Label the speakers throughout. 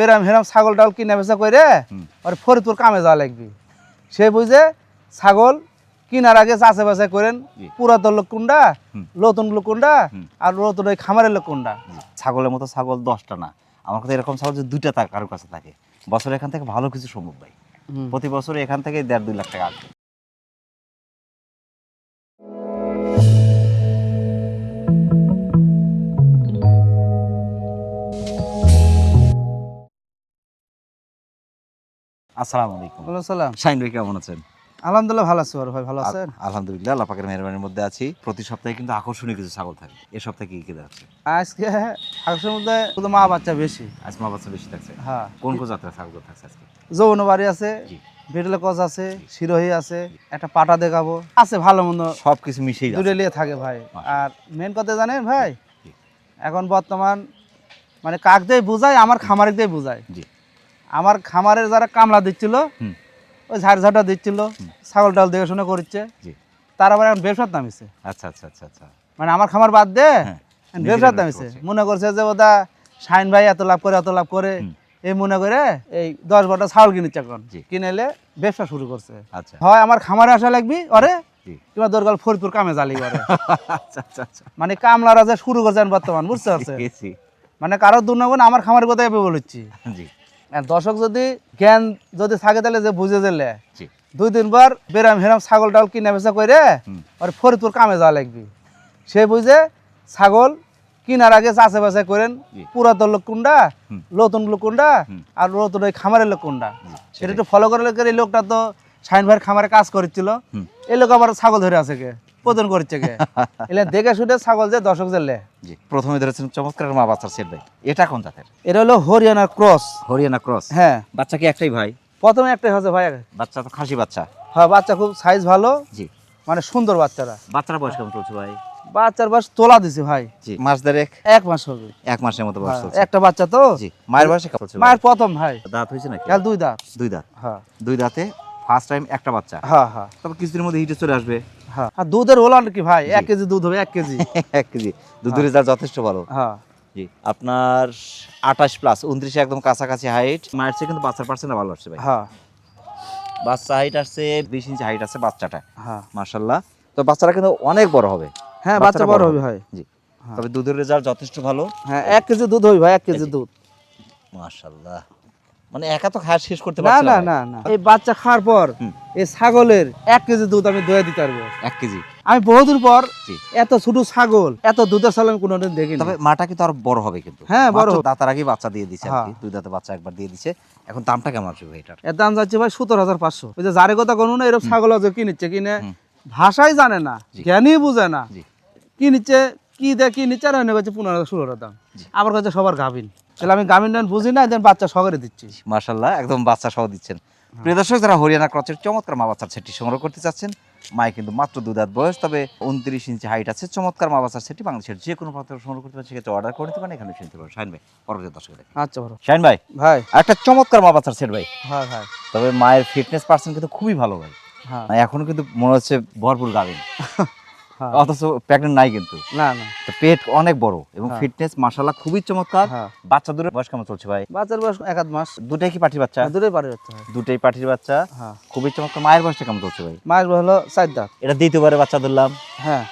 Speaker 1: বেরাম হেরাম ছাগল টাগল কিনা বেচা করে। আর ফরিদপুর কামে যাওয়া লাগবে। সে বুঝে ছাগল কিনার আগে চাষে বাসে করেন পুরাতন লোক কোনটা নতুন লোক কোনটা আর নতুন ওই খামারের লোক কোনটা
Speaker 2: ছাগলের মতো ছাগল দশটা না। আমার কাছে এরকম ছাগল যদি দুইটা কারোর কাছে থাকে। বছরে এখান থেকে ভালো কিছু সম্ভব ভাই। প্রতি বছর এখান থেকে দেড় দুই লাখ টাকা আসবে। আসসালামু আলাইকুম।
Speaker 1: সালাম
Speaker 2: শাইন ভাই কেমন আছেন?
Speaker 1: আলহামদুলিল্লাহ ভালো আছি ভাই ভালো আছেন?
Speaker 2: আলহামদুলিল্লাহ আল্লাহ পাকের মেহরবানির মধ্যে আছি। প্রতি সপ্তাহে কিন্তু আকর্ষণীয় কিছু ছাগল থাকে। এ সপ্তাহে কি কি আছে
Speaker 1: আজকে আকর্ষণের মধ্যে শুধু মা বাচ্চা বেশি।
Speaker 2: আজ মা বাচ্চা বেশি থাকছে?
Speaker 1: হ্যাঁ।
Speaker 2: কোন কোন জাতের ছাগল থাকছে আজকে?
Speaker 1: যৌন বাড়ি আছে
Speaker 2: জি।
Speaker 1: বিটলে আছে সিরোহি আছে একটা পাটা দেখাবো। আছে ভালো মন্দ।
Speaker 2: সব কিছু মিশেই
Speaker 1: দূরে নিয়ে থাকে ভাই। আর মেন কথা জানেন ভাই এখন বর্তমান মানে কাক দিয়ে বুঝায় আমার খামারে দিয়ে বুঝায়।
Speaker 2: জি।
Speaker 1: আমার খামারের যারা কামলা দিচ্ছিল ওই ঝাড় ঝাঁটা দিচ্ছিল। ছাগল টাল দেখাশোনা করছে
Speaker 2: জি।
Speaker 1: তার আবার এখন ব্যবসার নামিছে
Speaker 2: আচ্ছা আচ্ছা আচ্ছা আচ্ছা।
Speaker 1: মানে আমার খামার বাদ দে
Speaker 2: হ্যাঁ,
Speaker 1: ব্যবসার
Speaker 2: ব্যবসা
Speaker 1: নামিছে মনে করছে যে ওদা শাইন ভাই এত লাভ করে এত লাভ করে এই মনে করে এই দশ বারোটা ছাগল কিনেছে এখন।
Speaker 2: জি।
Speaker 1: কিনে এলে ব্যবসা শুরু করছে।
Speaker 2: আচ্ছা।
Speaker 1: হয় আমার খামারে আসা লাগবি অরে কিংবা দরকার ফরিদপুর কামে জালি করে
Speaker 2: আচ্ছা আচ্ছা আচ্ছা।
Speaker 1: মানে কামলারা যে শুরু করছেন বর্তমান বুঝতে পারছে মানে কারও দুর্নগুণ আমার খামারের কথাই আমি বলেছি। দর্শক যদি জ্ঞান যদি থাকে তাহলে যে বুঝে দিলে
Speaker 2: জি।
Speaker 1: দুই তিনবার বেরাম হেরাম ছাগল টাগল কিনে বেচা করে। আর ফরিদপুর কামে যাওয়া লাগবে। সে বুঝে ছাগল কিনার আগে চাষে বাসে করেন পুরাতন লোক কোনটা নতুন লোক কোনটা আর নতুন ওই খামারের লোক কোনটা সেটা একটু ফলো করে লোকের এই লোকটা তো সাইন ভাইয়ের খামারে কাজ করেছিল। এই লোক আবার ছাগল ধরে আছে কে প্রদান করছে এলে দেখে শুনে ছাগল যে দর্শক জেলে
Speaker 2: জি প্রথমে ধরেছেন চমৎকার মা বাচ্চার সেট ভাই। এটা কোন জাতের?
Speaker 1: এটা হলো হরিয়ানার ক্রস।
Speaker 2: হরিয়ানা ক্রস?
Speaker 1: হ্যাঁ।
Speaker 2: বাচ্চা কি একটাই ভাই?
Speaker 1: প্রথমে একটাই হচ্ছে ভাই।
Speaker 2: বাচ্চা তো খাসি বাচ্চা।
Speaker 1: হ্যাঁ বাচ্চা খুব সাইজ ভালো।
Speaker 2: জি।
Speaker 1: মানে সুন্দর বাচ্চারা।
Speaker 2: বাচ্চারা বয়স কেমন চলছে ভাই?
Speaker 1: বাচ্চার বয়স তোলা দিছে ভাই।
Speaker 2: মাস দেড়েক?
Speaker 1: এক মাস হবে।
Speaker 2: এক মাসের মতো বয়স
Speaker 1: হ্যাঁ,
Speaker 2: চলছে।
Speaker 1: একটা বাচ্চা তো?
Speaker 2: জি মায়ের বয়সে চলছে
Speaker 1: মায়ের প্রথম ভাই।
Speaker 2: দাঁত হয়েছে নাকি?
Speaker 1: কাল দুই দাঁত।
Speaker 2: দুই দাঁত।
Speaker 1: হ্যাঁ।
Speaker 2: দুই দাঁতে ফার্স্ট টাইম একটা বাচ্চা।
Speaker 1: হ্যাঁ হ্যাঁ।
Speaker 2: তবে কিছুদিনের মধ্যে হিটে চলে আসবে।
Speaker 1: হ্যাঁ। আর দুধের ওলান কি ভাই? এক কেজি দুধ হবে এক কেজি।
Speaker 2: এক কেজি। দুধের রেজাল্ট যথেষ্ট ভালো।
Speaker 1: হ্যাঁ।
Speaker 2: জি আপনার আঠাশ প্লাস উনত্রিশে একদম কাছাকাছি হাইট মায়ের চেয়ে কিন্তু বাচ্চার পার্সেন্ট ভালো আসছে ভাই।
Speaker 1: হ্যাঁ।
Speaker 2: বাচ্চা হাইট আসছে বিশ ইঞ্চি হাইট আছে বাচ্চাটা।
Speaker 1: হ্যাঁ।
Speaker 2: মার্শাল্লাহ তো বাচ্চাটা কিন্তু অনেক বড় হবে।
Speaker 1: হ্যাঁ বাচ্চা বড় হবে ভাই।
Speaker 2: জি।
Speaker 1: হ্যাঁ।
Speaker 2: তবে দুধের রেজাল্ট যথেষ্ট ভালো।
Speaker 1: হ্যাঁ এক কেজি দুধ হবে ভাই এক কেজি দুধ।
Speaker 2: মার্শাল্লাহ মানে একা তো খাওয়া শেষ করতে পারছে
Speaker 1: না না না এই বাচ্চা খাওয়ার পর এই ছাগলের এক কেজি দুধ আমি দয়ে দিতে পারব।
Speaker 2: এক কেজি।
Speaker 1: আমি বহুদিন পর এত ছোট ছাগল এত দুধের আমি কোনোদিন দেখিনি।
Speaker 2: তবে মাটা কিন্তু আরও বড় হবে কিন্তু।
Speaker 1: হ্যাঁ, বড়।
Speaker 2: দাঁতার আগে বাচ্চা দিয়ে দিচ্ছে আর কি।
Speaker 1: হ্যাঁ।
Speaker 2: দুই দাঁতে বাচ্চা একবার দিয়ে দিচ্ছে এখন দামটা কেমন আসবে ভাই এটার?
Speaker 1: এর দাম যাচ্ছে ভাই সতেরো হাজার পাঁচশো। ওই যে যারে কথা কোনো না এরকম ছাগল যে কিনেছে কিনে। ভাষাই জানে না জ্ঞানই বুঝে না। কি নিচ্ছে কি দেয় কি নিচ্ছে আর অন্য কাছে পনেরো হাজার ষোলো দাম। আমার কাছে সবার গাভিন। তাহলে আমি গাভিন টাভিন বুঝি না দেন বাচ্চা সগরে দিচ্ছি।
Speaker 2: মার্শাল্লাহ একদম বাচ্চা সহ দিচ্ছেন। প্রিয় দর্শক যারা হরিয়ানা ক্রচের চমৎকার মা বাচ্চার সেটটি সংগ্রহ করতে চাচ্ছেন মায়ে কিন্তু মাত্র দু দাঁত বয়স তবে উনত্রিশ ইঞ্চি হাইট আছে চমৎকার মা বাচ্চার সেটটি বাংলাদেশের যে কোনো পাত্র সংগ্রহ করতে পারেন সেক্ষেত্রে অর্ডার করে নিতে পারেন এখানে শুনতে পারেন। শাইন ভাই পরবর্তী দর্শক
Speaker 1: আচ্ছা বড়।
Speaker 2: শাইন ভাই
Speaker 1: ভাই।
Speaker 2: একটা চমৎকার মা বাচ্চার সেট ভাই।
Speaker 1: হ্যাঁ ভাই।
Speaker 2: তবে মায়ের ফিটনেস পার্সেন্ট কিন্তু খুবই ভালো ভাই।
Speaker 1: হ্যাঁ।
Speaker 2: এখনও কিন্তু মনে হচ্ছে ভরপুর
Speaker 1: হ্যাঁ।
Speaker 2: অথচ প্রেগনেন্ট নাই কিন্তু।
Speaker 1: না না।
Speaker 2: তো পেট অনেক বড় এবং
Speaker 1: হ্যাঁ।
Speaker 2: ফিটনেস মাশাল্লাহ খুবই চমৎকার।
Speaker 1: হ্যাঁ।
Speaker 2: বাচ্চা বয়স কেমন চলছে ভাই?
Speaker 1: বাচ্চার বয়স এক আধ মাস।
Speaker 2: দুটাই কি বাচ্চা?
Speaker 1: যাচ্ছে ভাই
Speaker 2: দুটাই বাচ্চা।
Speaker 1: হ্যাঁ।
Speaker 2: খুবই চমৎকার। মায়ের বয়সটা কেমন চলছে ভাই?
Speaker 1: মাস বয়স হলো চার দাঁত।
Speaker 2: এটা দ্বিতীয়বারে বাচ্চা ধরলাম।
Speaker 1: হ্যাঁ।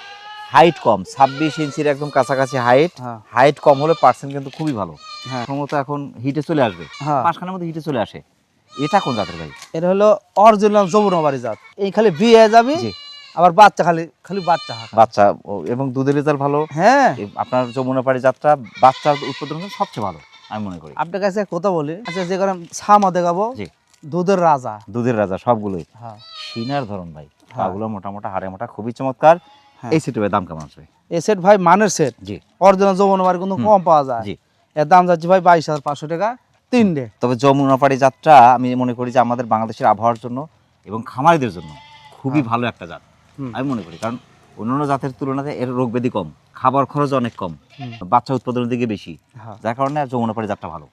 Speaker 2: হাইট কম। ছাব্বিশ ইঞ্চির একদম কাছাকাছি হাইট
Speaker 1: হ্যাঁ।
Speaker 2: হাইট কম হলে পার্সেন্ট কিন্তু খুবই ভালো।
Speaker 1: হ্যাঁ।
Speaker 2: সম্ভবত এখন হিটে চলে আসবে।
Speaker 1: হ্যাঁ।
Speaker 2: মাসখানের মধ্যে হিটে চলে আসে। এটা কোন জাতের ভাই?
Speaker 1: এটা হলো অরিজিনাল যমুনাবাড়ি জাত। এই খালি বিয়ে যাবি। আবার বাচ্চা খালি খালি বাচ্চা।
Speaker 2: বাচ্চা এবং দুধের রেজাল্ট ভালো?
Speaker 1: হ্যাঁ।
Speaker 2: আপনার যমুনাপাড়ি যাত্রা বাচ্চার উৎপাদন সবচেয়ে ভালো আমি মনে করি।
Speaker 1: আপনার কাছে কথা বলি আচ্ছা যে কারণ ছামা দেখাবো
Speaker 2: জি।
Speaker 1: দুধের রাজা।
Speaker 2: দুধের রাজা সবগুলোই।
Speaker 1: হ্যাঁ।
Speaker 2: সিনার ধরন ভাই
Speaker 1: হ্যাঁ।
Speaker 2: পাগুলো মোটা মোটা হাড়ে মোটা খুবই চমৎকার।
Speaker 1: হ্যাঁ।
Speaker 2: এই সেটের দাম কেমন আসবে
Speaker 1: এই সেট ভাই মানের সেট।
Speaker 2: জি।
Speaker 1: অরিজিনাল যমুনাবাড়ি কিন্তু কম পাওয়া যায়।
Speaker 2: জি।
Speaker 1: এর দাম যাচ্ছে ভাই বাইশ হাজার পাঁচশো টাকা তিনটে।
Speaker 2: তবে যমুনাপাড়ি যাত্রা আমি মনে করি যে আমাদের বাংলাদেশের আবহাওয়ার জন্য এবং খামারিদের জন্য খুবই
Speaker 1: হ্যাঁ।
Speaker 2: ভালো একটা জাত
Speaker 1: হুম।
Speaker 2: আমি মনে করি কারণ অন্যান্য জাতের তুলনাতে এর রোগ ব্যাধি কম খাবার খরচ অনেক কম বাচ্চা উৎপাদনের দিকে বেশি
Speaker 1: হ্যাঁ।
Speaker 2: যার কারণে যমুনাপাড়ি জাতটা ভালো।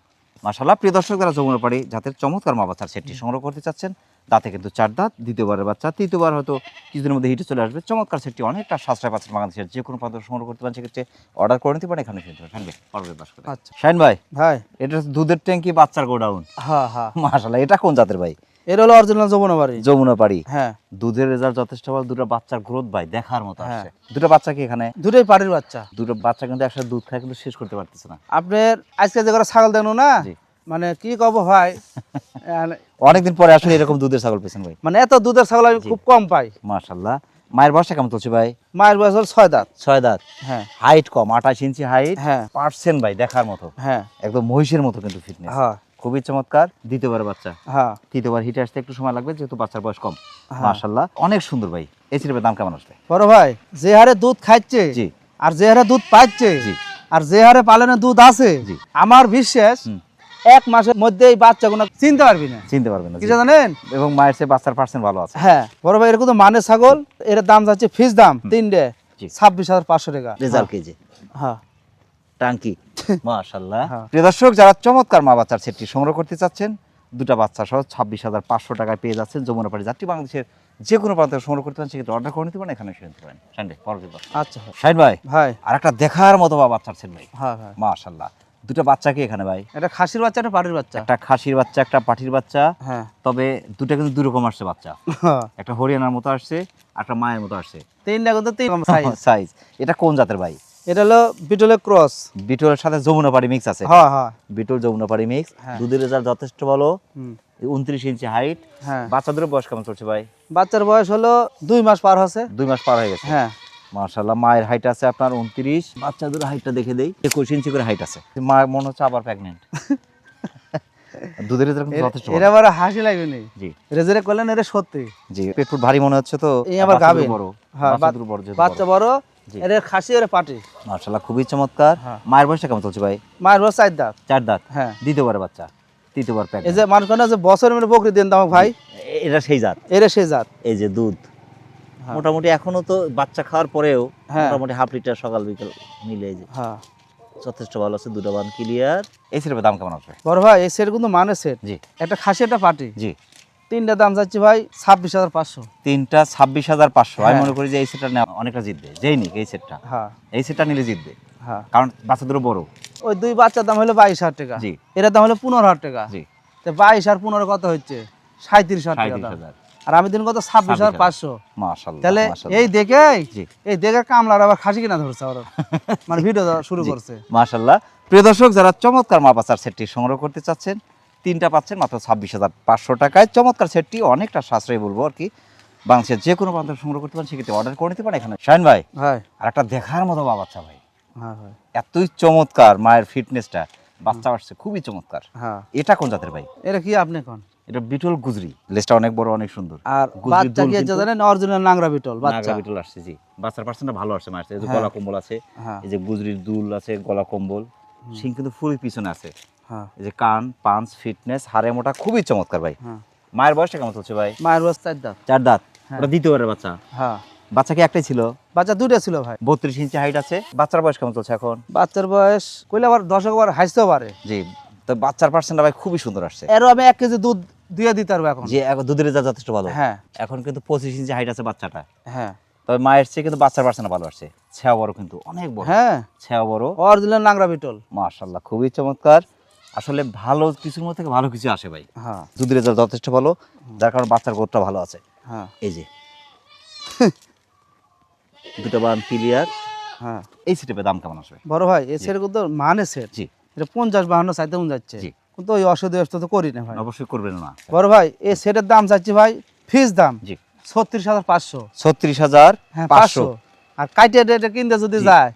Speaker 2: মাশাল্লাহ প্রিয় দর্শক যারা যমুনা পাড়ি জাতের চমৎকার মা বাচ্চার সেটটি সংগ্রহ করতে চাচ্ছেন দাঁতে কিন্তু চার দাঁত দ্বিতীয়বারের বাচ্চা তৃতীয়বার হয়তো কিছুদিনের মধ্যে হিটে চলে আসবে। চমৎকার সেটটি অনেকটা সাশ্রয় পাচ্ছেন বাংলাদেশের যে কোনো পাত্র সংগ্রহ করতে পারেন সেক্ষেত্রে অর্ডার করে নিতে পারেন এখানে কিন্তু ভাই পর্বে বাস করে।
Speaker 1: আচ্ছা।
Speaker 2: শাইন ভাই
Speaker 1: ভাই।
Speaker 2: এটা হচ্ছে দুধের ট্যাঙ্কি বাচ্চার গোডাউন।
Speaker 1: হ্যাঁ হ্যাঁ।
Speaker 2: মাশাল্লাহ এটা কোন জাতের ভাই?
Speaker 1: এর হলো অরিজিনাল যমুনা বাড়ি।
Speaker 2: যমুনা পাড়ি
Speaker 1: হ্যাঁ।
Speaker 2: দুধের রেজাল্ট যথেষ্ট ভালো দুটো বাচ্চার গ্রোথ ভাই দেখার মতো
Speaker 1: হ্যাঁ।
Speaker 2: আসছে দুটো বাচ্চা কি এখানে?
Speaker 1: দুটোই পাড়ির বাচ্চা।
Speaker 2: দুটো বাচ্চা কিন্তু একসাথে দুধ খায় কিন্তু শেষ করতে পারতেছে না।
Speaker 1: আপনার আজকে যে করে ছাগল না মানে কি কব ভাই?
Speaker 2: অনেকদিন পরে আসলে এরকম দুধের ছাগল পেয়েছেন ভাই।
Speaker 1: মানে এত দুধের ছাগল আমি খুব কম পাই।
Speaker 2: মাশাল্লাহ মায়ের বয়সটা কেমন চলছে ভাই?
Speaker 1: মায়ের বয়স হল ছয় দাঁত।
Speaker 2: ছয় দাঁত।
Speaker 1: হ্যাঁ।
Speaker 2: হাইট কম আঠাশ ইঞ্চি হাইট
Speaker 1: হ্যাঁ।
Speaker 2: পার্সেন্ট ভাই দেখার মতো।
Speaker 1: হ্যাঁ।
Speaker 2: একদম মহিষের মতো কিন্তু ফিটনেস
Speaker 1: হ্যাঁ।
Speaker 2: খুবই চমৎকার। দ্বিতীয়বার বাচ্চা।
Speaker 1: হ্যাঁ।
Speaker 2: তৃতীয়বার হিটে আসতে একটু সময় লাগবে যেহেতু বাচ্চার বয়স কম।
Speaker 1: হ্যাঁ।
Speaker 2: মাশাল্লাহ অনেক সুন্দর ভাই। এই সিলেবের দাম কেমন আসবে?
Speaker 1: বড় ভাই যে হারে দুধ খাচ্ছে
Speaker 2: জি।
Speaker 1: আর যে হারে দুধ পাচ্ছে
Speaker 2: জি।
Speaker 1: আর যে হারে পালনে দুধ আছে
Speaker 2: জি।
Speaker 1: আমার বিশ্বাস এক মাসের মধ্যে এই বাচ্চাগুলো চিনতে পারবি না।
Speaker 2: চিনতে পারবেন না।
Speaker 1: কিছু জানেন?
Speaker 2: এবং মায়ের সে বাচ্চার পার্সেন্ট ভালো আছে।
Speaker 1: হ্যাঁ বড় ভাই এরকম তো মানে ছাগল এর দাম যাচ্ছে ফিস দাম তিনটে। ছাব্বিশ হাজার পাঁচশো টাকা।
Speaker 2: রেজাল্ট কেজি
Speaker 1: হ্যাঁ।
Speaker 2: টাঙ্কি।
Speaker 1: হ্যাঁ।
Speaker 2: প্রিয় দর্শক যারা চমৎকার মা বাচ্চার সেটটি সংগ্রহ করতে চাচ্ছেন দুটা বাচ্চা সহ ছাব্বিশ হাজার পাঁচশো টাকায় পেয়ে যাচ্ছেন যমুনা পাড়ি যাত্রী বাংলাদেশের যে কোনো প্রান্ত সংগ্রহ করতে পারেন সেক্ষেত্রে অর্ডার করে নিতে পারেন এখানে এসে নিতে পারেন। সানডে পরবর্তী
Speaker 1: আচ্ছা ভাই।
Speaker 2: ভাই
Speaker 1: ভাই।
Speaker 2: আর একটা দেখার মতো বা বাচ্চার সেট ভাই।
Speaker 1: হ্যাঁ
Speaker 2: দুটো বাচ্চা কি এখানে ভাই?
Speaker 1: এটা খাসির বাচ্চা একটা পাটির বাচ্চা?
Speaker 2: একটা খাসির বাচ্চা একটা বাচ্চা।
Speaker 1: হ্যাঁ।
Speaker 2: তবে দুটো কিন্তু দুই রকম আসছে বাচ্চা। একটা হরিয়ানার মতো আসছে একটা মায়ের মতো আসছে।
Speaker 1: তিনটা কিন্তু তিন সাইজ
Speaker 2: সাইজ এটা কোন জাতের ভাই?
Speaker 1: এটা হলো বিটলের ক্রস।
Speaker 2: বিটলের সাথে যমুনা পাড়ি মিক্স আছে।
Speaker 1: হ্যাঁ হ্যাঁ।
Speaker 2: বিটল যমুনা পাড়ি মিক্স
Speaker 1: হ্যাঁ।
Speaker 2: দুধের রেজাল্ট যথেষ্ট ভালো। উনত্রিশ ইঞ্চি হাইট
Speaker 1: হ্যাঁ।
Speaker 2: বাচ্চাদের বয়স কেমন চলছে ভাই?
Speaker 1: বাচ্চার বয়স হলো দুই মাস পার হচ্ছে
Speaker 2: দুই মাস পার হয়ে গেছে।
Speaker 1: হ্যাঁ।
Speaker 2: মার্শাল্লাহ মায়ের হাইট আছে আপনার উনত্রিশ। বাচ্চাদের হাইটটা দেখে দেই। একুশ ইঞ্চি করে হাইট আছে। মা মনে হচ্ছে আবার প্রেগনেন্ট দুধের রেজাল্ট যথেষ্ট
Speaker 1: এর আবার হাসি লাগবে নি
Speaker 2: জি।
Speaker 1: রেজারে করলেন এটা সত্যি।
Speaker 2: জি পেট ভারী মনে হচ্ছে তো।
Speaker 1: এই আবার
Speaker 2: বাচ্চাদের বড়।
Speaker 1: হ্যাঁ, বাচ্চা বড় এর খাসি এর পাটি।
Speaker 2: মার্শাল্লাহ খুবই চমৎকার।
Speaker 1: হ্যাঁ।
Speaker 2: মায়ের বয়সটা কেমন চলছে ভাই?
Speaker 1: মায়ের বয়স চার দাঁত।
Speaker 2: চার দাঁত?
Speaker 1: হ্যাঁ।
Speaker 2: দ্বিতীয়বার বাচ্চা। তৃতীয়বার
Speaker 1: এই যে মানুষ যে বছর মিলে বকরি দেন দাম ভাই
Speaker 2: এটা সেই জাত।
Speaker 1: এরে সে জাত।
Speaker 2: এই যে দুধ।
Speaker 1: হ্যাঁ।
Speaker 2: মোটামুটি এখনও তো বাচ্চা খাওয়ার পরেও
Speaker 1: হ্যাঁ।
Speaker 2: মোটামুটি হাফ লিটার সকাল বিকেল মিলে যে।
Speaker 1: হ্যাঁ।
Speaker 2: যথেষ্ট ভালো আছে দুটো বান ক্লিয়ার এই সিলেবের দাম কেমন আসবে
Speaker 1: বড় ভাই এই সেট কিন্তু মানে সেট।
Speaker 2: জি।
Speaker 1: একটা খাসি একটা পাটি।
Speaker 2: জি।
Speaker 1: তিনটা দাম যাচ্ছে ভাই ছাব্বিশ হাজার পাঁচশো।
Speaker 2: তিনটা ছাব্বিশ হাজার পাঁচশো। আমি
Speaker 1: হ্যাঁ।
Speaker 2: মনে করি যে এই সেটটা নেওয়া অনেকটা জিতবে। যেই নিক এই সেটটা।
Speaker 1: হ্যাঁ।
Speaker 2: এই সেটটা নিলে জিতবে।
Speaker 1: হ্যাঁ।
Speaker 2: কারণ বাচ্চাদেরও বড়।
Speaker 1: ওই দুই বাচ্চার দাম হলো বাইশ হাজার টাকা।
Speaker 2: জি।
Speaker 1: এটার দাম হলো পনেরো হাজার টাকা।
Speaker 2: জি।
Speaker 1: তো বাইশ আর পনেরো কত হচ্ছে? সাঁত্রিশ হাজার টাকা আর আমি দিন কত? ছাব্বিশ হাজার পাঁচশো। তাহলে এই দেখে এই দেখে কামলার আবার খাসি কিনা ধরছে ওরা মানে ভিডিও শুরু করছে।
Speaker 2: মাশাল্লাহ প্রিয় দর্শক যারা চমৎকার মা বাচ্চার সেটটি সংগ্রহ করতে চাচ্ছেন তিনটা পাচ্ছেন মাত্র ছাব্বিশ হাজার পাঁচশো টাকায়। চমৎকার সেটটি অনেকটা সাশ্রয়ী বলব আর কি। বাংলাদেশের যে কোনো প্রান্ত সংগ্রহ করতে পারেন সেক্ষেত্রে অর্ডার করে নিতে পারেন এখানে। শাহিন ভাই
Speaker 1: ভাই।
Speaker 2: আর একটা দেখার মতো বাচ্চা ভাই।
Speaker 1: হ্যাঁ
Speaker 2: এতই চমৎকার মায়ের ফিটনেসটা বাচ্চা আসছে খুবই চমৎকার।
Speaker 1: হ্যাঁ।
Speaker 2: এটা কোন জাতের ভাই?
Speaker 1: এটা কি আপনি কোন?
Speaker 2: এটা বিটল গুজরি। লেজটা অনেক বড় অনেক সুন্দর।
Speaker 1: আর বাচ্চা কি জানেন? অরিজিনাল নাংরা বিটল বাচ্চা।
Speaker 2: বিটল আসছে জি। বাচ্চার পার্সেন্টটা ভালো আসছে মায়ের এই যে
Speaker 1: হ্যাঁ।
Speaker 2: গলা কম্বল আছে এই যে গুজরির দুল আছে গলা কম্বল। সিং কিন্তু ফুলই পিছনে আছে। এই যে কান পাঞ্চ ফিটনেস হাড়ে মোটা খুবই চমৎকার ভাই।
Speaker 1: হ্যাঁ।
Speaker 2: মায়ের বয়সটা কেমন চলছে ভাই?
Speaker 1: মায়ের বয়স চার দাঁত।
Speaker 2: চার দাঁত?
Speaker 1: হ্যাঁ।
Speaker 2: ওটা দ্বিতীয়বারের বাচ্চা?
Speaker 1: হ্যাঁ।
Speaker 2: বাচ্চা কি একটাই ছিল?
Speaker 1: বাচ্চা দুটো ছিল ভাই।
Speaker 2: বত্রিশ ইঞ্চি হাইট আছে। বাচ্চার বয়স কেমন চলছে এখন?
Speaker 1: বাচ্চার বয়স কইলে আবার দশক বার হাসতেও পারে।
Speaker 2: জি। তো বাচ্চার পার্সেন্টটা ভাই খুবই সুন্দর আসছে।
Speaker 1: এরও আমি এক কেজি দুধ দিয়ে দিতে পারব এখন।
Speaker 2: যে এখন দুধের রেজাল্ট যথেষ্ট ভালো।
Speaker 1: হ্যাঁ।
Speaker 2: এখন কিন্তু পঁচিশ ইঞ্চি হাইট আছে বাচ্চাটা।
Speaker 1: হ্যাঁ।
Speaker 2: তবে মায়ের চেয়ে কিন্তু বাচ্চার পার্সেন্ট ভালো আসছে। ছেয়া বড় কিন্তু অনেক বড়।
Speaker 1: হ্যাঁ।
Speaker 2: ছেয়া বড়।
Speaker 1: অরিজিনাল নাংরা বিটল।
Speaker 2: মাশাল্লাহ খুবই চমৎকার। আসলে ভালো কিছুর মধ্যে থেকে ভালো কিছু আসে ভাই।
Speaker 1: হ্যাঁ।
Speaker 2: দুধের রেজাল্ট যথেষ্ট ভালো যার কারণে বাচ্চার গোটটা ভালো আছে।
Speaker 1: হ্যাঁ।
Speaker 2: এই যে। দুটো বান ক্লিয়ার
Speaker 1: হ্যাঁ।
Speaker 2: এই সেটেপের দাম কেমন আসবে?
Speaker 1: বড় ভাই এ সেট কিন্তু মানে সেট
Speaker 2: জি।
Speaker 1: এটা পঞ্চাশ বাহান্ন চাইতে যাচ্ছে।
Speaker 2: জি।
Speaker 1: কিন্তু ওই অসুবিধা তো করি না ভাই।
Speaker 2: অবশ্যই করবেন না।
Speaker 1: বড় ভাই এই সেটের দাম চাচ্ছি ভাই ফিস দাম।
Speaker 2: জি।
Speaker 1: ছত্রিশ হাজার পাঁচশো।
Speaker 2: ছত্রিশ হাজার
Speaker 1: হ্যাঁ
Speaker 2: পাঁচশো।
Speaker 1: আর কাইটে রেটে কিনতে যদি যায়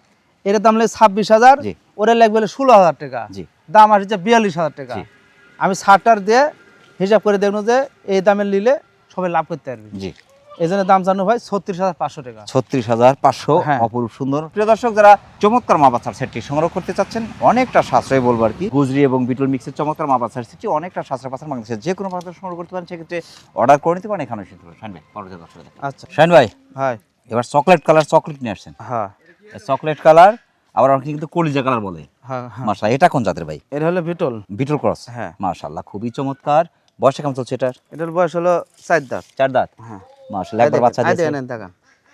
Speaker 1: এর দাম লাগবে ছাব্বিশ হাজার।
Speaker 2: জি।
Speaker 1: ওরা লাগবে ষোলো হাজার টাকা।
Speaker 2: জি।
Speaker 1: দাম আসছে বিয়াল্লিশ হাজার টাকা। আমি ষাটটার দিয়ে হিসাব করে দেখব যে এই দামে নিলে সবাই লাভ করতে পারবে।
Speaker 2: জি।
Speaker 1: এই জন্য দাম জানো ভাই ছত্রিশ হাজার পাঁচশো টাকা।
Speaker 2: ছত্রিশ হাজার পাঁচশো
Speaker 1: হ্যাঁ।
Speaker 2: অপরূপ সুন্দর। প্রিয় দর্শক যারা চমৎকার মা বাচ্চার সেটটি সংগ্রহ করতে চাচ্ছেন অনেকটা সাশ্রয় বলব আর কি। গুজরি এবং বিটল মিক্সের চমৎকার মা বাচ্চার সেটটি অনেকটা সাশ্রয় পাচ্ছেন বাংলাদেশের যে কোনো প্রান্ত সংগ্রহ করতে পারেন সেক্ষেত্রে অর্ডার করে নিতে পারেন এখানে শুনতে পারেন শাইন ভাই পরবর্তী দর্শক
Speaker 1: আচ্ছা।
Speaker 2: শাইন ভাই
Speaker 1: ভাই।
Speaker 2: এবার চকলেট কালার চকলেট নিয়ে আসছেন।
Speaker 1: হ্যাঁ।
Speaker 2: চকলেট কালার আবার অনেকে কিন্তু কলিজা কালার বলে। মাশা এটা কোন জাতের ভাই?
Speaker 1: এটা হলো বিটল
Speaker 2: বিটল ক্রস
Speaker 1: হ্যাঁ।
Speaker 2: খুবই চমৎকার। বয়সে কেমন চলছে এটার?
Speaker 1: এটার বয়স হলো চার দাঁত।
Speaker 2: চার দাঁত?
Speaker 1: হ্যাঁ।
Speaker 2: একবার বাচ্চা দিয়েছে?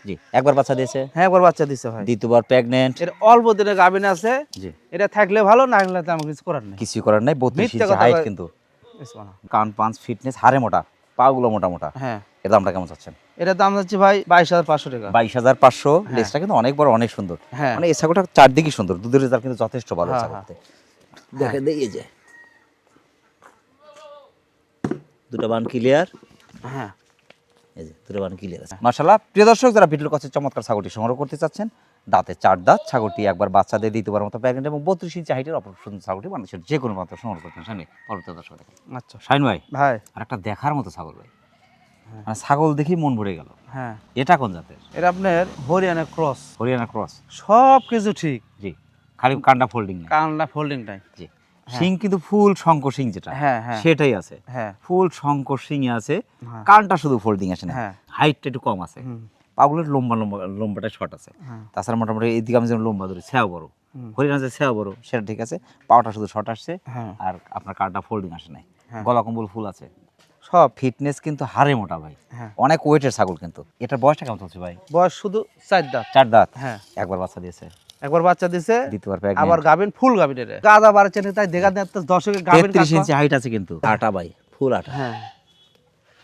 Speaker 2: জি একবার বাচ্চা দিয়েছে?
Speaker 1: হ্যাঁ একবার বাচ্চা দিছে ভাই।
Speaker 2: দ্বিতীয়বার
Speaker 1: এর অল্প দিনের গাভিন আছে।
Speaker 2: জি।
Speaker 1: এটা থাকলে ভালো না থাকলে তো আমার কিছু করার নেই।
Speaker 2: কিছু করার নাই বত্রিশ
Speaker 1: মিথ্যে
Speaker 2: ইঞ্চি হাইট কিন্তু? কান পাঁচ ফিটনেস হাড়ে মোটা পাগুলো মোটা মোটা।
Speaker 1: হ্যাঁ।
Speaker 2: এর দামটা কেমন চাচ্ছেন?
Speaker 1: এটার দাম যাচ্ছে ভাই বাইশ হাজার পাঁচশো টাকা।
Speaker 2: বাইশ হাজার পাঁচশো। লেসটা কিন্তু অনেক বড় অনেক সুন্দর।
Speaker 1: হ্যাঁ।
Speaker 2: মানে এই ছাগলটা চারদিকে সুন্দর। দুধের রেজাল্ট কিন্তু যথেষ্ট ভালো
Speaker 1: হ্যাঁ,
Speaker 2: ছাগলতে। দেখে দেই এই দুটো বান ক্লিয়ার
Speaker 1: হ্যাঁ।
Speaker 2: এই যে দুটো বান ক্লিয়ার আছে। মাশাআল্লাহ প্রিয় দর্শক যারা ভিডিওর কাছে চমৎকার ছাগলটি সংগ্রহ করতে চাচ্ছেন দাঁতে চার দাঁত ছাগলটি একবার বাচ্চা দিয়ে দ্বিতীয়বার মতো প্রেগনেন্ট এবং বত্রিশ ইঞ্চি হাইটের অপর সুন্দর ছাগলটি মানুষের যে কোনো মাত্রা সংগ্রহ করতে সামনে পরবর্তী দর্শক
Speaker 1: আচ্ছা।
Speaker 2: শাইন ভাই।
Speaker 1: ভাই।
Speaker 2: আর একটা দেখার মতো ছাগল ভাই। মানে ছাগল দেখি মন ভরে গেল।
Speaker 1: হ্যাঁ।
Speaker 2: এটা কোন জাতের?
Speaker 1: এটা আপনার হরিয়ানা ক্রস।
Speaker 2: হরিয়ানা ক্রস।
Speaker 1: সব কিছু ঠিক।
Speaker 2: জি। খালি কান্ডা ফোল্ডিং না
Speaker 1: কানটা ফোল্ডিংটাই
Speaker 2: জি। সিং কিন্তু ফুল শঙ্কর সিং যেটা
Speaker 1: হ্যাঁ হ্যাঁ।
Speaker 2: সেটাই আছে।
Speaker 1: হ্যাঁ।
Speaker 2: ফুল শঙ্কর সিং আছে।
Speaker 1: হ্যাঁ।
Speaker 2: কানটা শুধু ফোল্ডিং আছে না।
Speaker 1: হ্যাঁ।
Speaker 2: হাইটটা একটু কম আছে। পাগুলোর লম্বা লম্বা লম্বাটা শর্ট আছে।
Speaker 1: হ্যাঁ।
Speaker 2: তাছাড়া মোটামুটি এদিকে আমি যেমন লম্বা ধরি সেও বড়। হরিয়ানা যে সেও বড় সেটা ঠিক আছে। পাওয়াটা শুধু শর্ট আসছে।
Speaker 1: হ্যাঁ।
Speaker 2: আর আপনার কানটা ফোল্ডিং আসে নাই।
Speaker 1: হ্যাঁ।
Speaker 2: গলা কম্বল ফুল আছে।
Speaker 1: সব
Speaker 2: ফিটনেস কিন্তু হারে মোটা ভাই।
Speaker 1: হ্যাঁ।
Speaker 2: অনেক ওয়েটের ছাগল কিন্তু। এটার বয়সটা কেমন চলছে ভাই?
Speaker 1: বয়স শুধু চার দাঁত।
Speaker 2: চার দাঁত?
Speaker 1: হ্যাঁ।
Speaker 2: একবার বাচ্চা দিয়েছে।
Speaker 1: একবার বাচ্চা দিছে
Speaker 2: দ্বিতীয়বার
Speaker 1: আবার ফুল এটা। গাদা বাড়ছে না তাই দেখা দর্শকের
Speaker 2: ইঞ্চি হাইট আছে কিন্তু। আটা ভাই ফুল আটা।
Speaker 1: হ্যাঁ।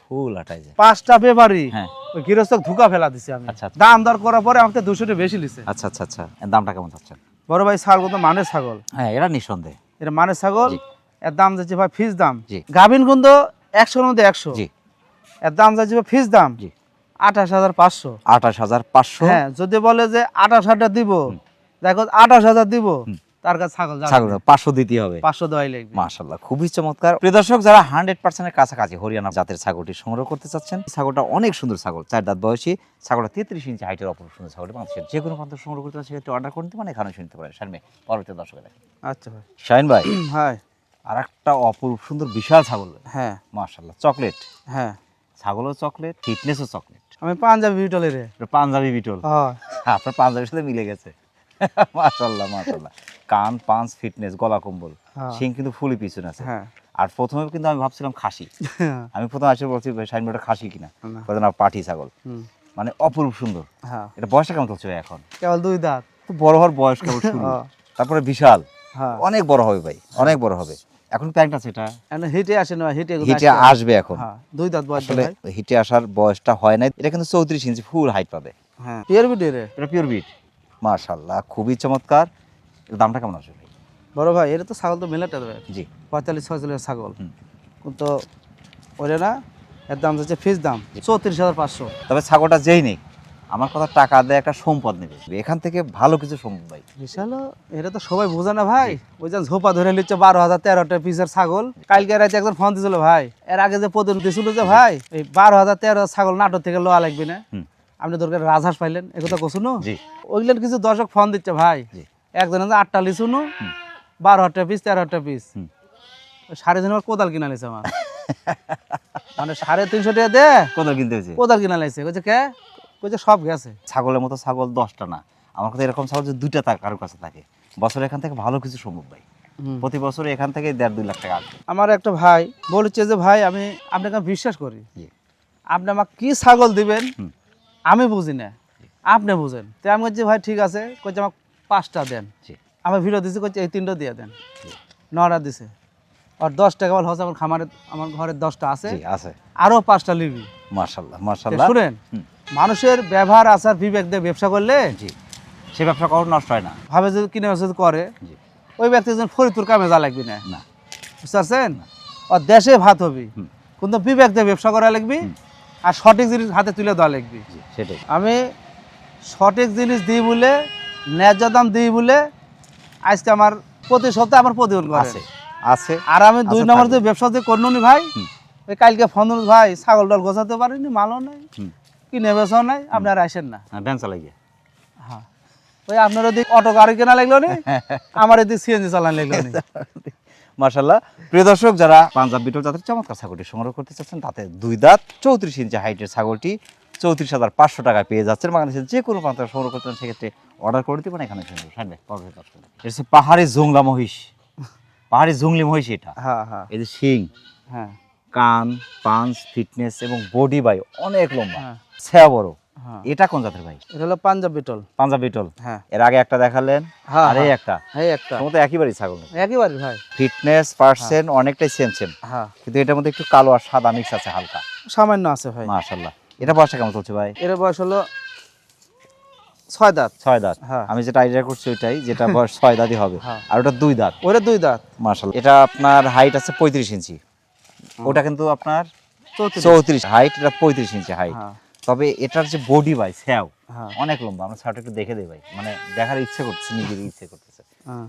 Speaker 2: ফুল আটাই
Speaker 1: পাঁচটা বেবারি
Speaker 2: হ্যাঁ।
Speaker 1: ওই গৃহস্থ ধোকা ফেলা দিছে আমি।
Speaker 2: আচ্ছা, আচ্ছা।
Speaker 1: দাম দর করার পরে আমাকে দুশো টাকা বেশি লিছে
Speaker 2: আচ্ছা আচ্ছা আচ্ছা। এর দামটা কেমন চাচ্ছেন?
Speaker 1: বড় ভাই ছাগল তো মানের ছাগল।
Speaker 2: হ্যাঁ এটা নিঃসন্দেহে।
Speaker 1: এটা মানের ছাগল। এর দাম যাচ্ছে ভাই ফিস দাম।
Speaker 2: জি।
Speaker 1: গাভিন কিন্তু একশোর মধ্যে একশো।
Speaker 2: জি।
Speaker 1: এর দাম যাচ্ছে ফিস দাম
Speaker 2: জি।
Speaker 1: আঠাশ হাজার পাঁচশো।
Speaker 2: আঠাশ হাজার পাঁচশো।
Speaker 1: হ্যাঁ যদি বলে যে আঠাশ হাজার দিব দেখো আঠাশ হাজার দিব তার কাছে ছাগল
Speaker 2: ছাগল পাঁচশো দিতে হবে।
Speaker 1: পাঁচশো দেওয়াই লাগবে।
Speaker 2: মাশাল্লাহ খুবই চমৎকার। প্রিয় দর্শক যারা হান্ড্রেড পার্সেন্টের কাছাকাছি হরিয়ানা জাতের ছাগলটি সংগ্রহ করতে চাচ্ছেন ছাগলটা অনেক সুন্দর ছাগল চার দাঁত বয়সী ছাগলটা তেত্রিশ ইঞ্চি হাইটের অপর সুন্দর ছাগলটি বাংলাদেশের যে কোনো প্রান্ত সংগ্রহ করতে সেক্ষেত্রে অর্ডার করতে পারেন এখানে শুনতে পারেন। শাইন ভাই পরবর্তী দর্শক দেখেন
Speaker 1: আচ্ছা ভাই।
Speaker 2: শাইন ভাই।
Speaker 1: হ্যাঁ
Speaker 2: আর একটা অপরূপ সুন্দর বিশাল ছাগল
Speaker 1: হ্যাঁ।
Speaker 2: মাশাল্লাহ চকলেট।
Speaker 1: হ্যাঁ।
Speaker 2: ছাগলও চকলেট ফিটনেসও চকলেট।
Speaker 1: আমি পাঞ্জাবি বিটলে রে
Speaker 2: পাঞ্জাবি বিটল।
Speaker 1: হ্যাঁ।
Speaker 2: আপনার পাঞ্জাবির সাথে মিলে গেছে। মাশাল্লাহ মাশাল্লাহ কান পাঁচ ফিটনেস গলা কম্বল।
Speaker 1: হ্যাঁ।
Speaker 2: সিং কিন্তু ফুলি পিছনে আছে।
Speaker 1: হ্যাঁ।
Speaker 2: আর প্রথমে কিন্তু আমি ভাবছিলাম খাসি। আমি প্রথমে আসে বলছি সাইন বোর্ডে খাসি কিনা। বলতে না পাঠি ছাগল। মানে অপরূপ সুন্দর।
Speaker 1: হ্যাঁ।
Speaker 2: এটা বয়সটা কেমন চলছে এখন?
Speaker 1: কেবল দুই দাঁত।
Speaker 2: বড় হওয়ার বয়স কেমন শুরু।
Speaker 1: হ্যাঁ।
Speaker 2: তারপরে বিশাল।
Speaker 1: হ্যাঁ।
Speaker 2: অনেক বড় হবে ভাই অনেক বড় হবে। এখন প্যান্ট আছে এটা?
Speaker 1: এখন হিটে আসে না হিটে
Speaker 2: হিটে আসবে এখন।
Speaker 1: হ্যাঁ দুই দাঁত বয়স
Speaker 2: আসলে হিটে আসার বয়সটা হয় নাই। এটা কিন্তু চৌত্রিশ ইঞ্চি ফুল হাইট পাবে।
Speaker 1: হ্যাঁ পিয়ার বিটে রে
Speaker 2: এটা পিওর বিট মাশাল্লাহ খুবই চমৎকার। এর দামটা কেমন আসবে
Speaker 1: বড় ভাই এটা তো ছাগল তো মেলাটা দেবে
Speaker 2: জি।
Speaker 1: পঁয়তাল্লিশ ছয়চল্লিশ ছাগল। কিন্তু ওরে না এর দাম যাচ্ছে ফিস দাম চৌত্রিশ হাজার পাঁচশো।
Speaker 2: তবে ছাগলটা যেই নেই আমার কথা টাকা দেয় একটা সম্পদ নেবে। এখান থেকে ভালো কিছু সম্পদ ভাই।
Speaker 1: বিশাল এটা তো সবাই বোঝে না ভাই। ওই যে ঝোপা ধরে নিচ্ছে বারো হাজার তেরোটা পিসের ছাগল। কালকে রাতে একজন ফোন দিছিল ভাই এর আগে যে প্রতিদিন দিছিল যে ভাই এই বারো হাজার তেরো ছাগল নাটোর থেকে লোয়া লাগবে না। আপনি দরকার রাজহাঁস পাইলেন একথা কছুন
Speaker 2: জি।
Speaker 1: ওইগুলো কিছু দর্শক ফোন দিচ্ছে ভাই। একজনের আটটা লিচুনো। বারো হাজার পিস তেরো হাজার পিস সাড়ে তিন হাজার কোদাল কিনা লিছে আমার। মানে সাড়ে তিনশো টাকা দে।
Speaker 2: কোদাল কিনতে হয়েছে?
Speaker 1: কোদাল কিনা লাইছে কে? কইছে সব গেছে।
Speaker 2: ছাগলের মতো ছাগল দশটা না। আমার কাছে এরকম ছাগল যে দুইটা তা কারোর কাছে থাকে। বছরে এখান থেকে ভালো কিছু সম্ভব ভাই। প্রতি বছরে এখান থেকে দেড় দুই লাখ টাকা আসবে।
Speaker 1: আমার একটা ভাই বলেছে যে ভাই আমি আপনাকে বিশ্বাস করি। আপনি আমাকে কি ছাগল দিবেন আমি বুঝি না। আপনি বুঝেন। তো আমি বলছি ভাই ঠিক আছে। কইছে আমাকে পাঁচটা দেন।
Speaker 2: জি।
Speaker 1: আমার ভিডিও দিছে কইছে এই তিনটা দিয়ে দেন। নটা দিছে। আর দশ টাকা বল হচ্ছে আমার খামারে আমার ঘরে দশটা আছে।
Speaker 2: আছে।
Speaker 1: আরও পাঁচটা লিবি
Speaker 2: মার্শাল্লাহ মার্শাল্লাহ
Speaker 1: শুনেন। মানুষের ব্যবহার আচার বিবেক দিয়ে ব্যবসা করলে
Speaker 2: জি। সে ব্যবসা কখনো নষ্ট হয় না।
Speaker 1: ভাবে যদি কিনে যদি করে
Speaker 2: জি।
Speaker 1: ওই ব্যক্তি যেন ফরিদপুর কামে যা লাগবি না।
Speaker 2: না।
Speaker 1: বুঝতে পারছেন? আর দেশে ভাত হবি। কিন্তু বিবেক দিয়ে ব্যবসা করা লাগবি আর সঠিক জিনিস হাতে তুলে দেওয়া লাগবি।
Speaker 2: সেটাই।
Speaker 1: আমি সঠিক জিনিস দিই বলে ন্যায্য দাম দিই বলে আজকে আমার প্রতি সপ্তাহে আমার করে।
Speaker 2: আছে। আছে।
Speaker 1: আর আমি দুই নম্বর। যে ব্যবসা দিয়ে করলুনি ভাই ওই কালকে ফোন ভাই ছাগল ডল গোছাতে পারিনি মালও নাই। কিনে বেচাও নাই? আপনারা আসেন না।
Speaker 2: হ্যাঁ ভ্যান চালাই গিয়ে।
Speaker 1: হ্যাঁ। ওই আপনার ওদিক অটো গাড়ি কেনা লাগল নি? আমার এদিক সিএনজি চালান লাগল নি।
Speaker 2: মার্শাল্লাহ প্রিয় দর্শক যারা পাঞ্জাব বিটল জাতের চমৎকার ছাগলটি সংগ্রহ করতে চাচ্ছেন তাতে দুই দাঁত চৌত্রিশ ইঞ্চি হাইটের ছাগলটি চৌত্রিশ হাজার পাঁচশো টাকায় পেয়ে যাচ্ছেন। বাংলাদেশের যে কোনো প্রান্ত সংগ্রহ করতে চান সেক্ষেত্রে অর্ডার করে দিবেন এখানে পরে এটা হচ্ছে পাহাড়ি জুংলা মহিষ। পাহাড়ি জুংলি মহিষ এটা।
Speaker 1: হ্যাঁ হ্যাঁ।
Speaker 2: এই যে শিং।
Speaker 1: হ্যাঁ।
Speaker 2: কান পাঞ্চ ফিটনেস এবং বডি ভাই অনেক লম্বা।
Speaker 1: হ্যাঁ।
Speaker 2: ছেয়া বড়।
Speaker 1: হ্যাঁ।
Speaker 2: এটা কোন জাতের ভাই?
Speaker 1: এটা হলো পাঞ্জাব বিটল
Speaker 2: পাঞ্জাব বিটল
Speaker 1: হ্যাঁ।
Speaker 2: এর আগে একটা দেখালেন
Speaker 1: হ্যাঁ
Speaker 2: আর এই। একটা।
Speaker 1: এই একটা।
Speaker 2: সমস্ত একইবারই ছাগল
Speaker 1: একেবারে ভাই।
Speaker 2: ফিটনেস পার্সেন্ট অনেকটাই সেম সেম
Speaker 1: হ্যাঁ।
Speaker 2: কিন্তু এটার মধ্যে একটু কালো আর সাদা মিক্স আছে হালকা।
Speaker 1: সামান্য আছে ভাই।
Speaker 2: মাশাল্লাহ এটা বয়সটা কেমন চলছে ভাই?
Speaker 1: এর বয়স হলো ছয় দাঁত।
Speaker 2: ছয় দাঁত। আমি যেটা আইডিয়া করছি ওইটাই যেটা বয়স ছয় দাঁতই হবে। আর ওটা দুই দাঁত।
Speaker 1: ওরে দুই দাঁত।
Speaker 2: মাশাল্লাহ এটা আপনার হাইট আছে পঁয়ত্রিশ ইঞ্চি। ওটা কিন্তু আপনার
Speaker 1: চৌত্রিশ।
Speaker 2: হাইট এটা পঁয়ত্রিশ ইঞ্চি হাইট
Speaker 1: হ্যাঁ।
Speaker 2: তবে এটার যে বডি ভাই স্যাও
Speaker 1: হ্যাঁ।
Speaker 2: অনেক লম্বা আমরা শার্ট একটু দেখে দেই ভাই। মানে দেখার ইচ্ছে করতেছে নিজের ইচ্ছে করতেছে।
Speaker 1: হ্যাঁ।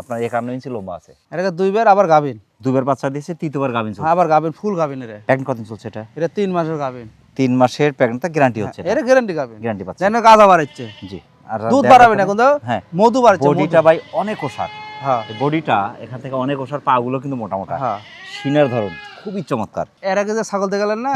Speaker 2: আপনার একান্ন ইঞ্চি লম্বা আছে।
Speaker 1: এটাকে দুইবার আবার গাবিন
Speaker 2: দুবার বাচ্চা দিয়েছে তৃতীয়বার গাভিন চলছে।
Speaker 1: আবার গাবিন ফুল গাবিন এর।
Speaker 2: প্যাকেট কতদিন চলছে এটা?
Speaker 1: এটা তিন মাসের গাবিন
Speaker 2: তিন মাসের প্যাকেটটা গ্যারান্টি হচ্ছে
Speaker 1: এর গ্যারান্টি গাবিন
Speaker 2: গ্যারান্টি পাচ্ছে।
Speaker 1: যেন গাঁদা বাড়াচ্ছে।
Speaker 2: জি। আর
Speaker 1: দুধ বাড়াবে না কিন্তু
Speaker 2: হ্যাঁ।
Speaker 1: মধু বাড়ছে
Speaker 2: বডিটা ভাই অনেক ওষার
Speaker 1: হ্যাঁ
Speaker 2: বডিটা এখান থেকে অনেক ওষার পা গুলো কিন্তু মোটা মোটা
Speaker 1: হ্যাঁ।
Speaker 2: সিনের ধরন খুবই চমৎকার।
Speaker 1: এর আগে যে ছাগল দেখলেন না?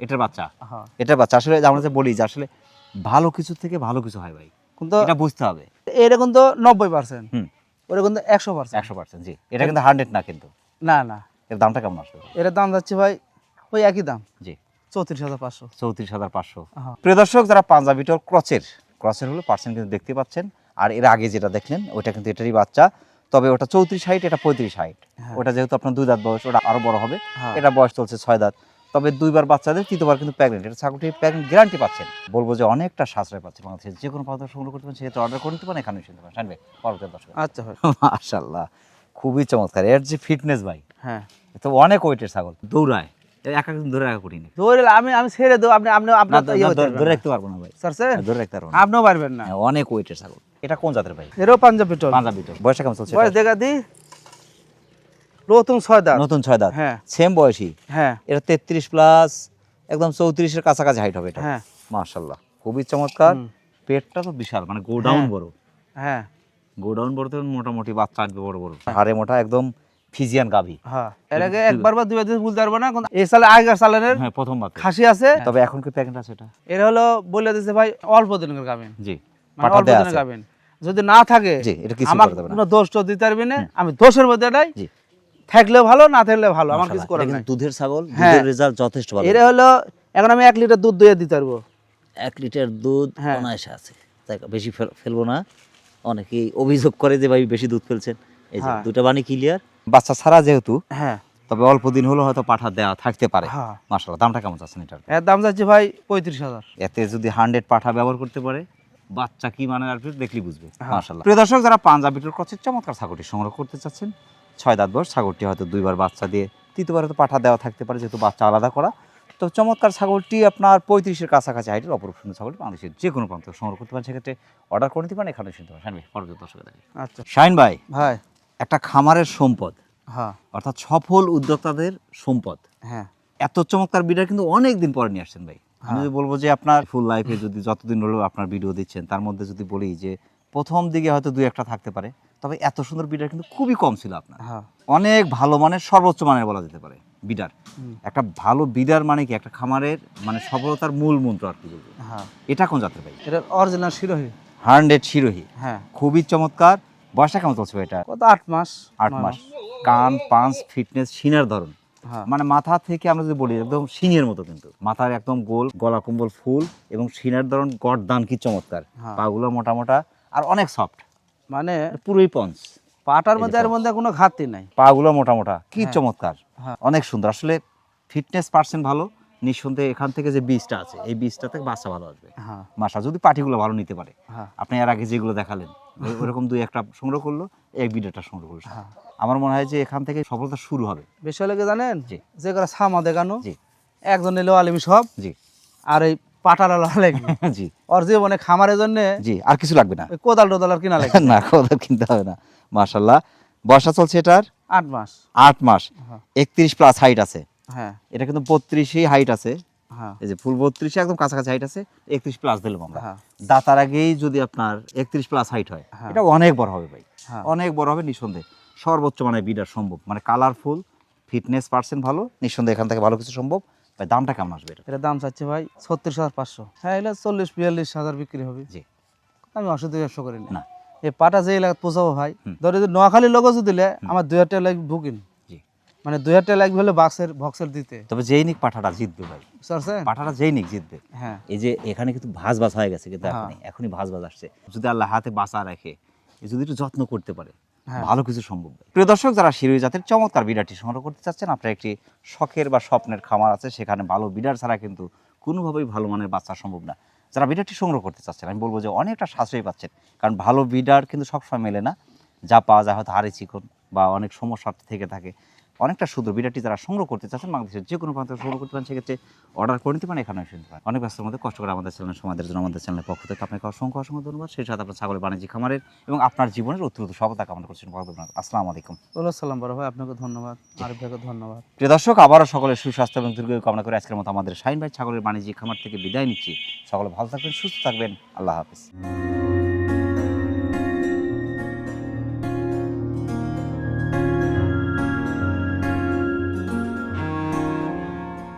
Speaker 2: এটার বাচ্চা।
Speaker 1: হ্যাঁ।
Speaker 2: এটার বাচ্চা। আসলে আমরা যে বলি যে আসলে ভালো কিছু থেকে ভালো কিছু হয় ভাই।
Speaker 1: কিন্তু
Speaker 2: এটা বুঝতে হবে।
Speaker 1: এটা কিন্তু নব্বই পার্সেন্ট
Speaker 2: হুম।
Speaker 1: ওটা কিন্তু একশো পার্সেন্ট
Speaker 2: একশো পার্সেন্ট জি। এটা কিন্তু হান্ড্রেড না কিন্তু।
Speaker 1: না না।
Speaker 2: এর দামটা কেমন আসবে?
Speaker 1: এটার দাম যাচ্ছে ভাই ওই একই দাম।
Speaker 2: জি।
Speaker 1: চৌত্রিশ হাজার পাঁচশো।
Speaker 2: চৌত্রিশ হাজার পাঁচশো।
Speaker 1: হ্যাঁ।
Speaker 2: প্রিয় দর্শক যারা পাঞ্জাবি টোর ক্রচের ক্রচের হলো পার্সেন্ট কিন্তু দেখতে পাচ্ছেন। আর এর আগে যেটা দেখলেন ওটা কিন্তু এটারই বাচ্চা। তবে ওটা চৌত্রিশ হাইট এটা পঁয়ত্রিশ হাইট
Speaker 1: হ্যাঁ।
Speaker 2: ওটা যেহেতু আপনার দুই দাঁত বয়স ওটা আরও বড় হবে।
Speaker 1: হ্যাঁ।
Speaker 2: এটা বয়স চলছে ছয় দাঁত। তবে দুইবার বাচ্চাদের তৃতীয়বার কিন্তু প্রেগনেন্ট এটা ছাগলটি প্রেগনেন্ট গ্যারান্টি পাচ্ছেন। বলব যে অনেকটা সাশ্রয় পাচ্ছে বাংলাদেশের যে কোনো পাত্র সংগ্রহ করতে পারেন সেক্ষেত্রে অর্ডার করে নিতে পারেন এখানে শুনতে পারেন জানবে পরবর্তী দর্শক।
Speaker 1: আচ্ছা
Speaker 2: মাশাল্লাহ খুবই চমৎকার। এর যে ফিটনেস ভাই
Speaker 1: হ্যাঁ।
Speaker 2: তো অনেক ওয়েটের ছাগল। দৌড়ায়। এ একা কিন্তু ধরে রাখা কঠিন।
Speaker 1: ধরে আমি আমি ছেড়ে দেবো আপনি আপনি আপনার ইয়ে
Speaker 2: ধরে। রাখতে পারব না ভাই।
Speaker 1: স্যার
Speaker 2: ধরে রাখতে পারব না।
Speaker 1: আপনিও পারবেন না।
Speaker 2: হ্যাঁ, অনেক ওয়েটের ছাগল। এটা কোন জাতের ভাই?
Speaker 1: পাঞ্জাব পিটল
Speaker 2: পাঞ্জাবি তো বয়সটা কেমন চলছে?
Speaker 1: বয়স দেখা দি। নতুন ছয় দাঁত।
Speaker 2: নতুন ছয় দাঁত।
Speaker 1: হ্যাঁ।
Speaker 2: সেম বয়সী
Speaker 1: হ্যাঁ।
Speaker 2: এটা তেত্রিশ প্লাস একদম চৌত্রিশের কাছাকাছি হাইট হবে এটা।
Speaker 1: হ্যাঁ।
Speaker 2: মাশাল্লাহ খুবই চমৎকার। পেটটা তো বিশাল মানে গোডাউন
Speaker 1: হ্যাঁ।
Speaker 2: বড়।
Speaker 1: হ্যাঁ।
Speaker 2: গোডাউন বড় তো মোটামুটি বাচ্চা আসবে বড় বড়। হাড়ে মোটা একদম ফিজিয়ান গাভি।
Speaker 1: হ্যাঁ। এর আগে একবার বা দিন বলতে পারব না এই সালে আগের সালের
Speaker 2: হ্যাঁ প্রথম
Speaker 1: খাসি আছে।
Speaker 2: তবে এখন কি প্যাকেট আছে এটা?
Speaker 1: এর হলো বলে দিছে ভাই অল্প দিনের গাবেন
Speaker 2: জি।
Speaker 1: মানে
Speaker 2: পাঠা
Speaker 1: অল্প
Speaker 2: দেয়া
Speaker 1: দিনের
Speaker 2: আছে।
Speaker 1: যদি না থাকে
Speaker 2: জি এটা কিছু
Speaker 1: আমার
Speaker 2: করতে হবে না।
Speaker 1: কোনো দোষ টোষ দিতে পারবি না। আমি দোষের মধ্যে নাই।
Speaker 2: জি।
Speaker 1: থাকলেও ভালো না থাকলে ভালো আমার কিছু করার নাই।
Speaker 2: দুধের ছাগল
Speaker 1: হ্যাঁ।
Speaker 2: দুধের রেজাল্ট যথেষ্ট ভালো।
Speaker 1: এর হলো এখন আমি এক লিটার দুধ দইয়ে দিতে পারব।
Speaker 2: এক লিটার দুধ
Speaker 1: হ্যাঁ।
Speaker 2: অনায়াসে আছে। তাই বেশি ফেলব না। অনেকেই অভিযোগ করে যে ভাই বেশি দুধ ফেলছেন। এই যে
Speaker 1: হ্যাঁ।
Speaker 2: দুটো বানি ক্লিয়ার বাচ্চা ছাড়া যেহেতু
Speaker 1: হ্যাঁ।
Speaker 2: তবে অল্প দিন হলো হয়তো পাঠা দেওয়া থাকতে পারে।
Speaker 1: হ্যাঁ।
Speaker 2: মাশাআল্লাহ দামটা কেমন চাচ্ছেন এটার?
Speaker 1: এর দাম যাচ্ছে ভাই পঁয়ত্রিশ হাজার।
Speaker 2: এতে যদি হান্ড্রেড পাঠা ব্যবহার করতে পারে বাচ্চা কি মানে আর দেখলি বুঝবে
Speaker 1: হ্যাঁ।
Speaker 2: মাশাআল্লাহ। প্রিয় দর্শক যারা পাঞ্জাবি টোর কচের চমৎকার ছাগলটি সংগ্রহ করতে চাচ্ছেন। ছয় দাঁত বয়স ছাগলটি হয়তো দুইবার বাচ্চা দিয়ে তৃতীয়বার হয়তো পাঠা দেওয়া থাকতে পারে যেহেতু বাচ্চা আলাদা করা। তো চমৎকার ছাগলটি আপনার পঁয়ত্রিশের কাছাকাছি হাইটের অপরূপ সুন্দর ছাগলটি বাংলাদেশের যে কোনো প্রান্ত সংগ্রহ করতে পারেন। সেক্ষেত্রে অর্ডার করে নিতে পারেন এখানে শুনতে পারেন। শাইন ভাই পরবর্তী দর্শকে
Speaker 1: আচ্ছা।
Speaker 2: শাইন ভাই
Speaker 1: ভাই।
Speaker 2: একটা খামারের সম্পদ।
Speaker 1: হ্যাঁ।
Speaker 2: অর্থাৎ সফল উদ্যোক্তাদের সম্পদ।
Speaker 1: হ্যাঁ।
Speaker 2: এত চমৎকার বিডার কিন্তু অনেক দিন পরে নিয়ে আসছেন ভাই। আমি যদি বলব যে আপনার ফুল লাইফে যদি যতদিন হলো আপনার ভিডিও দিচ্ছেন তার মধ্যে যদি বলি যে প্রথম দিকে হয়তো দুই একটা থাকতে পারে তবে এত সুন্দর বিডার কিন্তু খুবই কম ছিল আপনার।
Speaker 1: হ্যাঁ।
Speaker 2: অনেক ভালো মানের সর্বোচ্চ মানের বলা যেতে পারে বিডার একটা ভালো বিডার মানে কি? একটা খামারের মানে সফলতার মূল মন্ত্র আর কি বলব।
Speaker 1: হ্যাঁ।
Speaker 2: এটা কোন জাতের ভাই?
Speaker 1: এটা অরিজিনাল শিরোহী।
Speaker 2: হান্ড্রেড শিরোহী।
Speaker 1: হ্যাঁ।
Speaker 2: খুবই চমৎকার। বয়সটা কেমন চলছে এটা?
Speaker 1: কত আট মাস
Speaker 2: আট মাস। কান পাঁচ ফিটনেস সিনার ধরন।
Speaker 1: হ্যাঁ
Speaker 2: মানে মাথা থেকে আমরা যদি বলি একদম শিঙের মতো কিন্তু। মাথার একদম গোল গলা কুম্বল ফুল এবং সিনার ধরন গড়দান কি চমৎকার।
Speaker 1: পা
Speaker 2: পাগুলো মোটা মোটা আর অনেক সফট
Speaker 1: মানে
Speaker 2: পুরোই পঞ্চ।
Speaker 1: পাটার মধ্যে এর মধ্যে কোনো ঘাটতি নাই।
Speaker 2: পাগুলো মোটা মোটা কি
Speaker 1: হ্যাঁ।
Speaker 2: চমৎকার।
Speaker 1: হ্যাঁ।
Speaker 2: অনেক সুন্দর। আসলে ফিটনেস পার্সেন্ট ভালো নিঃসন্দেহে এখান থেকে যে বীজটা আছে এই বীজটা থেকে বাচ্চা ভালো আসবে।
Speaker 1: হ্যাঁ।
Speaker 2: মাসা যদি পাটিগুলো ভালো নিতে পারে।
Speaker 1: হ্যাঁ।
Speaker 2: আপনি এর আগে যেগুলো দেখালেন ওরকম দুই একটা সংগ্রহ করল এক বিডাটা সংগ্রহ করল।
Speaker 1: হ্যাঁ।
Speaker 2: আমার মনে হয় যে এখান থেকে সফলতা শুরু হবে।
Speaker 1: বেশি লেগে জানেন?
Speaker 2: জি।
Speaker 1: যে করে সামা দেখানো
Speaker 2: জি।
Speaker 1: একজন এলো আলিমি সব
Speaker 2: জি।
Speaker 1: আর এই পাটার আলো লাগবে
Speaker 2: জি।
Speaker 1: ওর জীবনে খামারের জন্য
Speaker 2: জি আর কিছু লাগবে না।
Speaker 1: কোদাল টোদাল আর কিনা লাগে
Speaker 2: না কোথাও কিনতে হবে না। মাশাল্লাহ বর্ষা চলছে এটার?
Speaker 1: আট মাস।
Speaker 2: আট মাস।
Speaker 1: হ্যাঁ।
Speaker 2: একত্রিশ প্লাস হাইট আছে।
Speaker 1: হ্যাঁ
Speaker 2: এটা কিন্তু বত্রিশই হাইট আছে।
Speaker 1: হ্যাঁ।
Speaker 2: এই যে ফুল বত্রিশে একদম কাছাকাছি হাইট আছে একত্রিশ প্লাস দিলাম আমরা।
Speaker 1: হ্যাঁ।
Speaker 2: দাতার আগেই যদি আপনার একত্রিশ প্লাস হাইট হয়
Speaker 1: হ্যাঁ।
Speaker 2: এটা অনেক বড় হবে ভাই।
Speaker 1: হ্যাঁ।
Speaker 2: অনেক বড় হবে নিঃসন্দেহে। সর্বোচ্চ মানে বিডার সম্ভব। মানে কালারফুল ফিটনেস পার্সেন্ট ভালো নিঃসন্দেহে এখান থেকে ভালো কিছু সম্ভব। ভাই দামটা কেমন আসবে এটা?
Speaker 1: এটার দাম চাচ্ছে ভাই ছত্রিশ হাজার পাঁচশো। হ্যাঁ এটা চল্লিশ বিয়াল্লিশ হাজার বিক্রি হবে।
Speaker 2: জি।
Speaker 1: আমি অসুবিধা ব্যবসা করি না।
Speaker 2: না।
Speaker 1: এই পাটা যে এলাকা পোষাবো ভাই। ধরে যদি নোয়াখালী লোক দিলে আমার দুই হাজার টাকা বুকিং। মানে দুই হাজার টাকা লাগবে হলে বাক্সের বক্সের দিতে।
Speaker 2: তবে যেই নিক পাঠাটা জিতবে ভাই। পাঠাটা যেই নিক জিতবে।
Speaker 1: হ্যাঁ।
Speaker 2: এই যে এখানে কিন্তু ভাজ ভাজ হয়ে গেছে কিন্তু
Speaker 1: হ্যাঁ।
Speaker 2: এখনই এখনই ভাজ ভাজ আসছে। যদি আল্লাহ হাতে বাঁচা রাখে যদি একটু যত্ন করতে পারে
Speaker 1: হ্যাঁ।
Speaker 2: ভালো কিছু সম্ভব প্রিয় দর্শক যারা শিরোই জাতের চমৎকার বিড়ারটি সংগ্রহ করতে চাচ্ছেন আপনার একটি শখের বা স্বপ্নের খামার আছে সেখানে ভালো বিডার ছাড়া কিন্তু কোনোভাবেই ভালো মানের বাচ্চা সম্ভব না। যারা বিডারটি সংগ্রহ করতে চাচ্ছেন আমি বলব যে অনেকটা সাশ্রয় পাচ্ছেন। কারণ ভালো বিডার কিন্তু সবসময় মেলে না। যা পাওয়া যায় হয়তো হাড়ি চিকন বা অনেক সমস্যা থেকে থাকে। অনেকটা সুন্দর বিড়াটি যারা সংগ্রহ করতে চাচ্ছেন বাংলাদেশের যে কোনো প্রান্ত সংগ্রহ করতে পারেন সেক্ষেত্রে অর্ডার করে নিতে পারেন এখানে এসে নিতে পারেন। অনেক ব্যস্তের মধ্যে কষ্ট করে আমাদের চ্যানেল সমাজের জন্য আমাদের চ্যানেলের পক্ষ থেকে আপনাকে অসংখ্য অসংখ্য ধন্যবাদ। সেই সাথে আপনার ছাগলের বাণিজ্যিক খামারের এবং আপনার জীবনের অত্যন্ত সফলতা কামনা করছেন আসসালামু আলাইকুম।
Speaker 1: বলো সালাম বড় ভাই আপনাকে ধন্যবাদ। আরিফ ভাইকে ধন্যবাদ।
Speaker 2: প্রিয় দর্শক আবারও সকলের সুস্বাস্থ্য এবং দীর্ঘ কামনা করে আজকের মতো আমাদের শাহিন ভাই ছাগলের বাণিজ্যিক খামার থেকে বিদায় নিচ্ছি। সকলে ভালো থাকবেন সুস্থ থাকবেন। আল্লাহ হাফিজ।